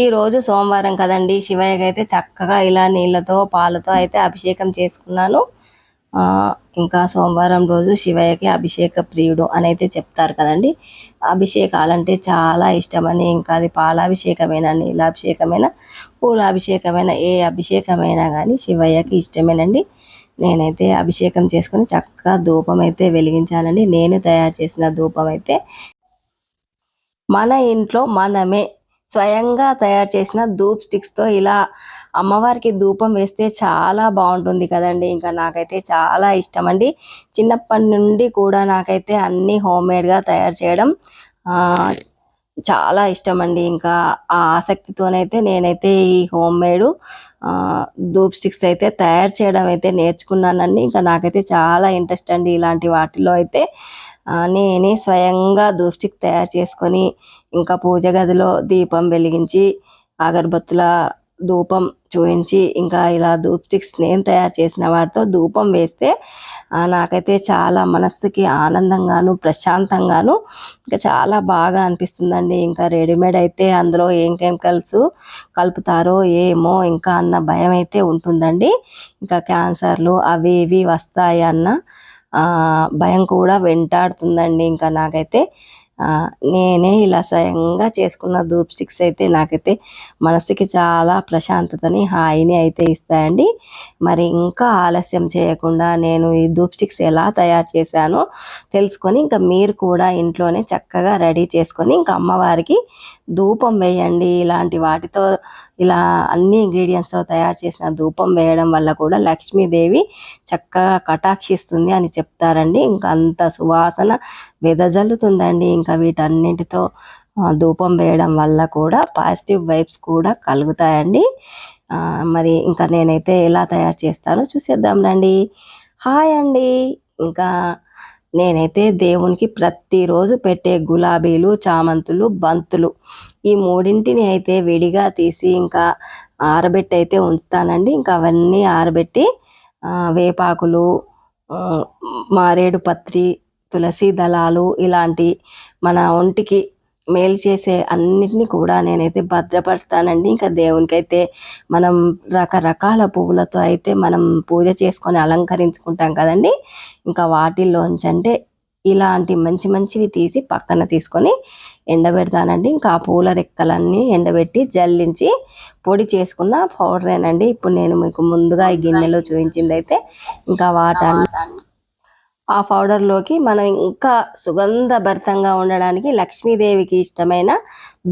ఈరోజు సోమవారం కదండి. శివయ్యకి అయితే చక్కగా ఇలా నీళ్ళతో పాలతో అయితే అభిషేకం చేసుకున్నాను. ఇంకా సోమవారం రోజు శివయ్యకి అభిషేక ప్రియుడు అని అయితే చెప్తారు కదండి. అభిషేకాలంటే చాలా ఇష్టమని ఇంకా అది పాలాభిషేకమైన నీలాభిషేకమైనా పూలాభిషేకమైనా ఏ అభిషేకమైనా కానీ శివయ్యకి ఇష్టమేనండి. నేనైతే అభిషేకం చేసుకుని చక్కగా ధూపం అయితే వెలిగించానండి నేను తయారు చేసిన ధూపం అయితే మన ఇంట్లో మనమే స్వయంగా తయారు చేసిన ధూప్ స్టిక్స్తో ఇలా అమ్మవారికి ధూపం వేస్తే చాలా బాగుంటుంది కదండి. ఇంకా నాకైతే చాలా ఇష్టం అండి. చిన్నప్పటి నుండి కూడా నాకైతే అన్నీ హోమ్మేడ్గా తయారు చేయడం చాలా ఇష్టం అండి. ఇంకా ఆ ఆసక్తితోనైతే నేనైతే ఈ హోమ్ మేడ్ ధూప్ స్టిక్స్ అయితే తయారు చేయడం అయితే నేర్చుకున్నానండి. ఇంకా నాకైతే చాలా ఇంట్రెస్ట్ అండి ఇలాంటి వాటిలో అయితే. నేనే స్వయంగా దూప్చిక్ తయారు చేసుకొని ఇంకా పూజ గదిలో దీపం వెలిగించి అగరబత్తుల ధూపం చూపించి ఇంకా ఇలా ధూప్ స్టిక్స్ నేను తయారు చేసిన వాటితో ధూపం వేస్తే నాకైతే చాలా మనస్సుకి ఆనందంగాను ప్రశాంతంగాను ఇంకా చాలా బాగా అనిపిస్తుందండి. ఇంకా రెడీమేడ్ అయితే అందులో ఏం కెమికల్స్ కలుపుతారో ఏమో ఇంకా అన్న భయం అయితే ఉంటుందండి. ఇంకా క్యాన్సర్లు అవి ఇవి వస్తాయి అన్న భయం కూడా వెంటాడుతుందండి. ఇంకా నాకైతే నేనే ఇలా స్వయంగా చేసుకున్న ధూప్ స్టిక్స్ అయితే నాకైతే మనసుకి చాలా ప్రశాంతతని హాయిని అయితే ఇస్తాయండి. మరి ఇంకా ఆలస్యం చేయకుండా నేను ఈ ధూప్ స్టిక్స్ ఎలా తయారు చేశానో తెలుసుకొని ఇంకా మీరు కూడా ఇంట్లోనే చక్కగా రెడీ చేసుకొని ఇంకా అమ్మవారికి ధూపం వేయండి. ఇలాంటి వాటితో ఇలా అన్ని ఇంగ్రీడియంట్స్తో తయారు చేసిన ధూపం వేయడం వల్ల కూడా లక్ష్మీదేవి చక్కగా కటాక్షిస్తుంది అని చెప్తారండి. ఇంకా అంత సువాసన వెదజల్లుతుందండి. ఇంకా వీటన్నిటితో ధూపం వేయడం వల్ల కూడా పాజిటివ్ వైబ్స్ కూడా కలుగుతాయండి. మరి ఇంకా నేనైతే ఎలా తయారు చేస్తానో చూసేద్దాం రండి. హాయ్ అండి. ఇంకా నేనైతే దేవునికి ప్రతిరోజు పెట్టే గులాబీలు చామంతులు బంతులు. ఈ మూడింటిని అయితే విడిగా తీసి ఇంకా ఆరబెట్టి అయితే ఉంచుతానండి. ఇంకా అవన్నీ ఆరబెట్టి వేపాకులు మారేడు పత్రి తులసి దళాలు ఇలాంటి మన ఒంటికి మేలు చేసే అన్నిటిని కూడా నేనైతే భద్రపరుస్తానండి. ఇంకా దేవునికైతే మనం రకరకాల పువ్వులతో అయితే మనం పూజ చేసుకొని అలంకరించుకుంటాం కదండి. ఇంకా వాటిల్లోంచి అంటే ఇలాంటి మంచి మంచివి తీసి పక్కన తీసుకొని ఎండబెడతానండి. ఇంకా ఆ పూల రెక్కలన్నీ ఎండబెట్టి జల్లించి పొడి చేసుకున్న పౌడరేనండి. ఇప్పుడు నేను మీకు ముందుగా ఈ గిన్నెలో చూపించింది అయితే ఇంకా వాటాన్ని ఆ పౌడర్లోకి మనం ఇంకా సుగంధభరితంగా ఉండడానికి లక్ష్మీదేవికి ఇష్టమైన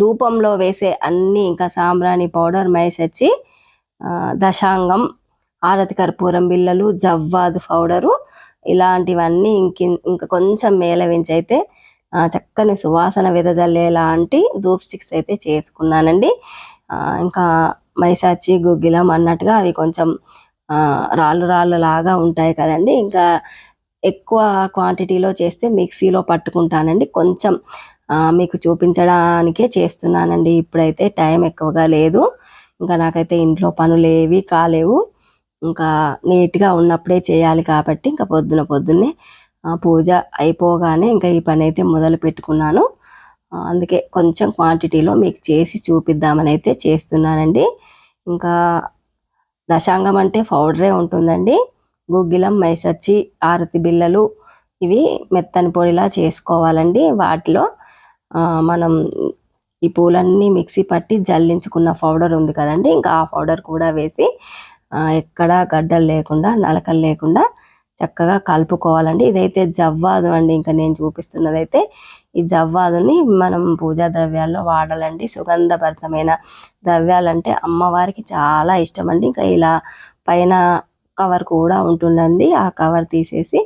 ధూపంలో వేసే అన్ని ఇంకా సాంబ్రాణి పౌడర్ మైసచ్చి దశాంగం ఆరతి కర్పూరం బిళ్ళలు జవ్వాదు పౌడరు ఇలాంటివన్నీ ఇంక ఇంకా కొంచెం మేలవించి అయితే చక్కని సువాసన వెదజల్లేలాంటి ధూప్ స్టిక్స్ అయితే చేసుకున్నానండి. ఇంకా మైసాచి గుగ్గిలం అన్నట్టుగా అవి కొంచెం రాళ్ళు రాళ్ళు లాగా ఉంటాయి కదండి. ఇంకా ఎక్కువ క్వాంటిటీలో చేస్తే మిక్సీలో పట్టుకుంటానండి. కొంచెం మీకు చూపించడానికే చేస్తున్నానండి. ఇప్పుడైతే టైం ఎక్కువగా లేదు. ఇంకా నాకైతే ఇంట్లో పనులు ఏవి కాలేవు. ఇంకా నీట్గా ఉన్నప్పుడే చేయాలి కాబట్టి ఇంకా పొద్దున పొద్దున్నే పూజ అయిపోగానే ఇంకా ఈ పని అయితే మొదలు పెట్టుకున్నాను. అందుకే కొంచెం క్వాంటిటీలో మీకు చేసి చూపిద్దామని అయితే చేస్తున్నానండి. ఇంకా దశాంగం అంటే పౌడరే ఉంటుందండి. గుగ్గిలం మైసచ్చి ఆరతి బిళ్ళలు ఇవి మెత్తని పొడిలా చేసుకోవాలండి. వాటిలో మనం ఈ పూలన్నీ మిక్సీ పట్టి జల్లించుకున్న పౌడర్ ఉంది కదండి. ఇంకా ఆ పౌడర్ కూడా వేసి ఎక్కడ ఎక్కడా గడ్డలు లేకుండా నలకలు లేకుండా చక్కగా కలుపుకోవాలండి. ఇదైతే జవ్వాదు అండి. ఇంకా నేను చూపిస్తున్నదైతే ఈ జవ్వాదుని మనం పూజా ద్రవ్యాల్లో వాడాలండి. సుగంధభరితమైన ద్రవ్యాలంటే అమ్మవారికి చాలా ఇష్టం అండి ఇంకా ఇలా పైన కవర్ కూడా ఉంటుందండి. ఆ కవర్ తీసేసి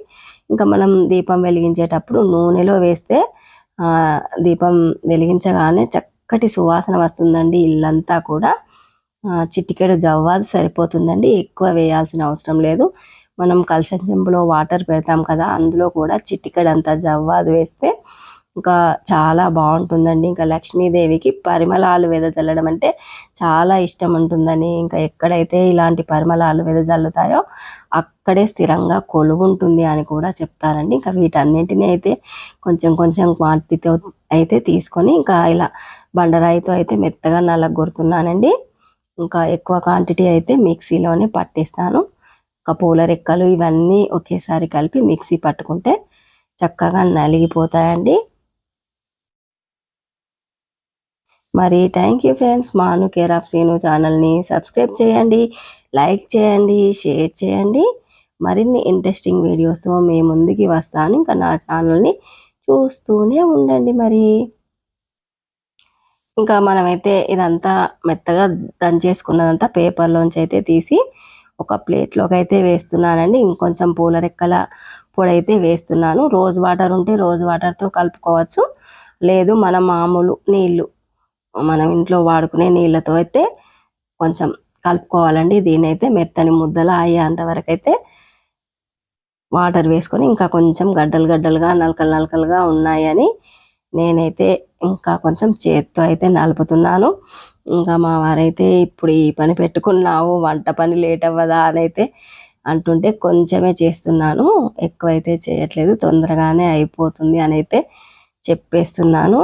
ఇంకా మనం దీపం వెలిగించేటప్పుడు నూనెలో వేస్తే దీపం వెలిగించగానే చక్కటి సువాసన వస్తుందండి ఇల్లంతా కూడా. చిట్టికెడు చిటికెడు జవ్వాదు సరిపోతుందండి. ఎక్కువ వేయాల్సిన అవసరం లేదు. మనం కలసం వాటర్ పెడతాం కదా అందులో కూడా చిట్టికెడంతా జవ్వాదు వేస్తే ఇంకా చాలా బాగుంటుందండి. ఇంకా లక్ష్మీదేవికి పరిమళాలు వెదజల్లడం అంటే చాలా ఇష్టం ఉంటుందని ఇంకా ఎక్కడైతే ఇలాంటి పరిమళాలు వెదజల్లుతాయో అక్కడే స్థిరంగా కొలువుంటుంది అని కూడా చెప్తారండి. ఇంకా వీటన్నింటినీ అయితే కొంచెం కొంచెం క్వాంటిటీతో అయితే తీసుకొని ఇంకా ఇలా బండరాయితో అయితే మెత్తగా నలగొడుతున్నానండి. ఇంకా ఎక్కువ క్వాంటిటీ అయితే మిక్సీలోనే పట్టేస్తాను. ఇంకా పూల రెక్కలు ఇవన్నీ ఒకేసారి కలిపి మిక్సీ పట్టుకుంటే చక్కగా నలిగిపోతాయండి. మరి థ్యాంక్ యూ ఫ్రెండ్స్ మాను కేర్ ఆఫ్ సీను ఛానల్ని సబ్స్క్రైబ్ చేయండి లైక్ చేయండి షేర్ చేయండి. మరిన్ని ఇంట్రెస్టింగ్ వీడియోస్తో మీ ముందుకి వస్తాను. ఇంకా నా ఛానల్ని చూస్తూనే ఉండండి మరి. ఇంకా మనమైతే ఇదంతా మెత్తగా దంచేసుకున్నదంతా పేపర్లోంచి అయితే తీసి ఒక ప్లేట్లోకి అయితే వేస్తున్నానండి. ఇంకొంచెం పూల రెక్కల పొడి అయితే వేస్తున్నాను. రోజ్ వాటర్ ఉంటే రోజ్ వాటర్తో కలుపుకోవచ్చు. లేదు మన మామూలు నీళ్ళు మనం ఇంట్లో వాడుకునే నీళ్ళతో అయితే కొంచెం కలుపుకోవాలండి. దీని అయితే మెత్తని ముద్దలు అయ్యేంత వరకు అయితే వాటర్ వేసుకొని ఇంకా కొంచెం గడ్డలు గడ్డలుగా నలకలు నలకలుగా ఉన్నాయని నేనైతే ఇంకా కొంచెం చేత్తో అయితే నలుపుతున్నాను. ఇంకా మా వారైతే ఇప్పుడు ఈ పని పెట్టుకున్నావు వంట పని లేట్ అవ్వదా అని అయితే అంటుంటే కొంచెమే చేస్తున్నాను. ఎక్కువైతే చేయట్లేదు తొందరగానే అయిపోతుంది అని అయితే చెప్పేస్తున్నాను.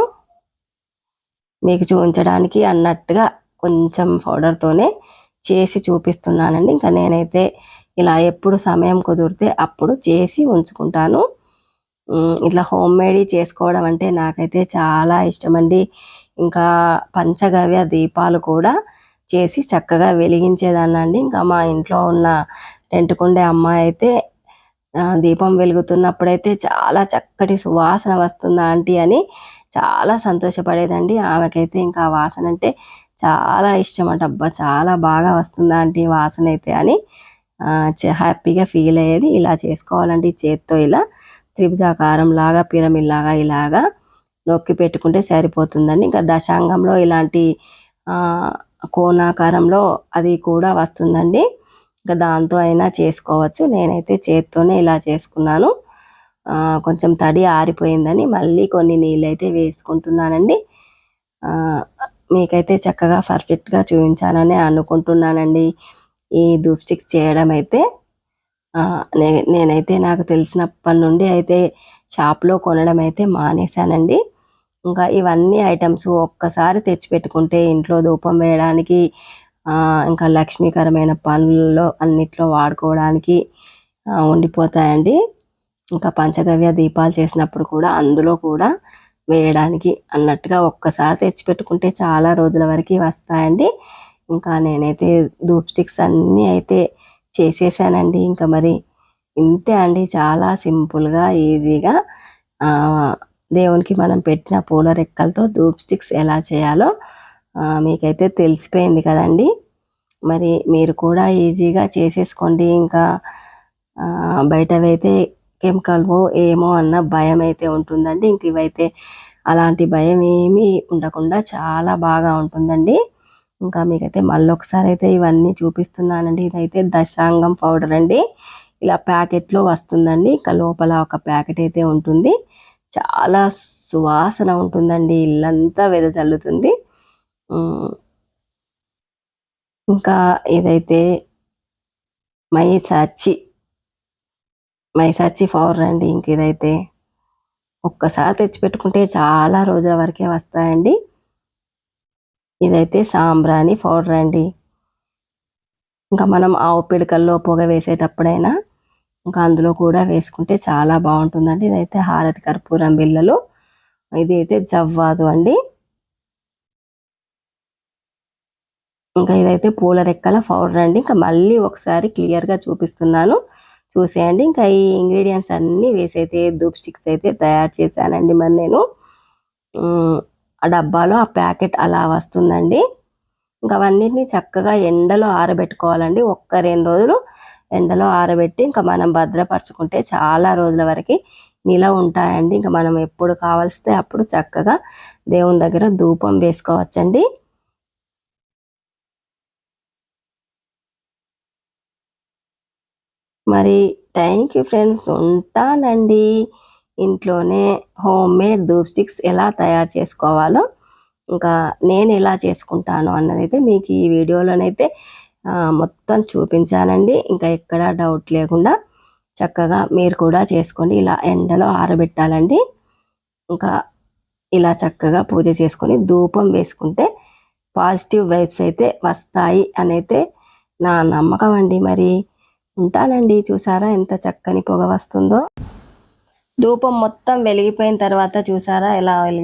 మీకు చూపించడానికి అన్నట్టుగా కొంచెం పౌడర్తోనే చేసి చూపిస్తున్నానండి. ఇంకా నేనైతే ఇలా ఎప్పుడు సమయం కుదిరితే అప్పుడు చేసి ఉంచుకుంటాను. ఇట్లా హోమ్ మేడ్ చేసుకోవడం అంటే నాకైతే చాలా ఇష్టమండి. ఇంకా పంచగవ్య దీపాలు కూడా చేసి చక్కగా వెలిగించేదాన్నండి. ఇంకా మా ఇంట్లో ఉన్న రెంటుకుండే అమ్మాయి అయితే దీపం వెలుగుతున్నప్పుడైతే చాలా చక్కటి సువాసన వస్తుందా ఆంటీ అని చాలా సంతోషపడేదండి. ఆమెకైతే ఇంకా వాసన అంటే చాలా ఇష్టం అంట అబ్బా చాలా బాగా వస్తుందా అంటే వాసన అయితే అని హ్యాపీగా ఫీల్ అయ్యేది. ఇలా చేసుకోవాలండి చేత్తో ఇలా. త్రిభుజాకారం లాగా పిరమిడ్ లాగా ఇలాగా నొక్కి పెట్టుకుంటే సరిపోతుందండి. ఇంకా దశాంగంలో ఇలాంటి కోణాకారంలో అది కూడా వస్తుందండి. ఇంకా దాంతో అయినా చేసుకోవచ్చు. నేనైతే చేత్తోనే ఇలా చేసుకున్నాను. కొంచెం తడి ఆరిపోయిందని మళ్ళీ కొన్ని నీళ్ళు అయితే వేసుకుంటున్నానండి మీకైతే చక్కగా పర్ఫెక్ట్గా చూపించాలని అనుకుంటున్నానండి. ఈ ధూప్ చేయడం అయితే నే నేనైతే నాకు తెలిసినప్పటి నుండి అయితే షాప్లో కొనడం అయితే మానేశానండి. ఇంకా ఇవన్నీ ఐటమ్స్ ఒక్కసారి తెచ్చిపెట్టుకుంటే ఇంట్లో ధూపం వేయడానికి ఇంకా లక్ష్మీకరమైన పనుల్లో అన్నిట్లో వాడుకోవడానికి ఉండిపోతాయండి. ఇంకా పంచగవ్య దీపాలు చేసినప్పుడు కూడా అందులో కూడా వేయడానికి అన్నట్టుగా ఒక్కసారి తెచ్చిపెట్టుకుంటే చాలా రోజుల వరకు వస్తాయండి. ఇంకా నేనైతే ధూప్ స్టిక్స్ అన్నీ అయితే చేసేసానండి. ఇంకా మరి ఇంతే అండి. చాలా సింపుల్గా ఈజీగా దేవునికి మనం పెట్టిన పూల రెక్కలతో ధూప్ స్టిక్స్ ఎలా చేయాలో మీకైతే తెలిసిపోయింది కదండి. మరి మీరు కూడా ఈజీగా చేసేసుకోండి. ఇంకా బయటవైతే కెమికల్వో ఏమో అన్న భయం అయితే ఉంటుందండి. ఇంక ఇవైతే అలాంటి భయం ఏమీ ఉండకుండా చాలా బాగా ఉంటుందండి. ఇంకా మీకైతే మళ్ళీ ఒకసారి అయితే ఇవన్నీ చూపిస్తున్నానండి. ఇదైతే దశాంగం పౌడర్ అండి. ఇలా ప్యాకెట్లో వస్తుందండి. ఇంకా లోపల ఒక ప్యాకెట్ అయితే ఉంటుంది. చాలా సువాసన ఉంటుందండి. ఇల్లంతా వెదజల్లుతుంది ఇంకా ఏదైతే మైసాచి సచ్చి పౌడర్ అండి. ఇంక ఇదైతే ఒక్కసారి తెచ్చిపెట్టుకుంటే చాలా రోజుల వరకే వస్తాయండి. ఇదైతే సాంబ్రాణి పౌడర్ అండి. ఇంకా మనం ఆవు పిడకల్లో పొగ వేసేటప్పుడైనా ఇంకా అందులో కూడా వేసుకుంటే చాలా బాగుంటుందండి. ఇదైతే హారతి కర్పూరం బిళ్ళలు. ఇది అయితే జవ్వాదు అండి. ఇంకా ఇదైతే పూల రెక్కల పౌడర్ అండి. ఇంకా మళ్ళీ ఒకసారి క్లియర్గా చూపిస్తున్నాను. చూసేయండి. ఇంకా ఈ ఇంగ్రీడియంట్స్ అన్నీ వేసి అయితే స్టిక్స్ అయితే తయారు చేశానండి మరి నేను. ఆ డబ్బాలో ఆ ప్యాకెట్ అలా వస్తుందండి. ఇంకా అవన్నిటిని చక్కగా ఎండలో ఆరబెట్టుకోవాలండి. ఒక్క రెండు రోజులు ఎండలో ఆరబెట్టి ఇంకా మనం భద్రపరచుకుంటే చాలా రోజుల వరకు నిలవ ఉంటాయండి. ఇంకా మనం ఎప్పుడు కావాల్స్తే అప్పుడు చక్కగా దేవుని దగ్గర ధూపం వేసుకోవచ్చండి. మరి థ్యాంక్ యూ ఫ్రెండ్స్ ఉంటానండి. ఇంట్లోనే హోమ్ మేడ్ ధూప్ స్టిక్స్ ఎలా తయారు చేసుకోవాలో ఇంకా నేను ఎలా చేసుకుంటాను అన్నదైతే మీకు ఈ వీడియోలోనైతే మొత్తం చూపించానండి. ఇంకా ఎక్కడా డౌట్ లేకుండా చక్కగా మీరు కూడా చేసుకోండి ఇలా ఎండలో ఆరబెట్టాలండి. ఇంకా ఇలా చక్కగా పూజ చేసుకొని ధూపం వేసుకుంటే పాజిటివ్ వైబ్స్ అయితే వస్తాయి అనైతే నా నమ్మకం అండి మరి. ఉంటానండి చూసారా ఎంత చక్కని పొగ వస్తుందో. ధూపం మొత్తం వెలిగిపోయిన తర్వాత చూసారా ఎలా వెలిగి